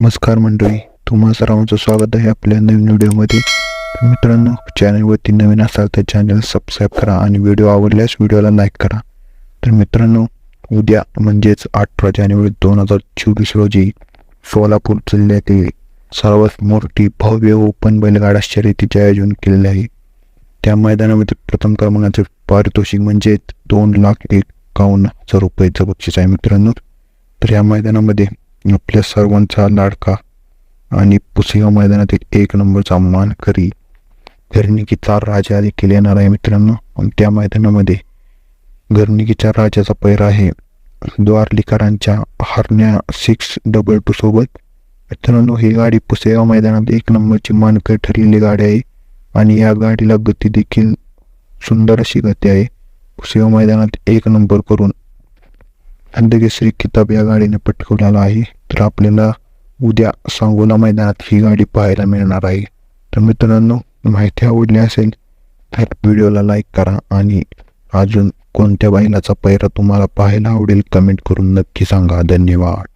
नमस्कार मंडळी तुम्हा सर्वांचं स्वागत आहे आपल्या नवीन व्हिडिओमध्ये. मित्रांनो चॅनलवरती नवीन असाल तर चॅनल सबस्क्राईब करा आणि व्हिडिओ आवडल्यास व्हिडिओला लाईक करा. तर मित्रांनो उद्या म्हणजेच अठरा जानेवारी दोन हजार चोवीस रोजी सोलापूर जिल्ह्यातील सर्वात मोठी भव्य ओपन बैलगाडा शर्यतीचे आयोजन केलेले आहे. त्या मैदानामध्ये प्रथम क्रमांकाचे पारितोषिक म्हणजेच दोन लाख एकावन्न हजार रुपयाचं बक्षीस आहे मित्रांनो. तर या मैदानामध्ये आपल्या सर्वांचा लाडका. आणि पुसेगाव मैदानातील एक नंबरचा मानकरी. घरणिकीचा राजा देखील येणार आहे मित्रांनो. आणि त्या मैदानामध्ये घरणिकीच्या राजाचा पैरा आहे द्वारलीकरांच्या हरण्या सिक्स डबल टू सोबत. मित्रांनो ही गाडी पुसेगाव मैदानात एक नंबरची मानकरी ठरलेली गाडी आहे. आणि या गाडीला गती देखील सुंदर अशी गती आहे. पुसेगाव मैदानात एक नंबर करून अंधकेसरी किताब या गाडीने पटकवलेला आहे. तर आपल्याला उद्या सांगोला मैदानात ही गाडी पाहायला मिळणार आहे. तर मित्रांनो माहिती आवडली असेल तर व्हिडिओला लाईक करा आणि अजून कोणत्या बैलाचा पैरा तुम्हाला पाहायला आवडेल कमेंट करून नक्की सांगा. धन्यवाद.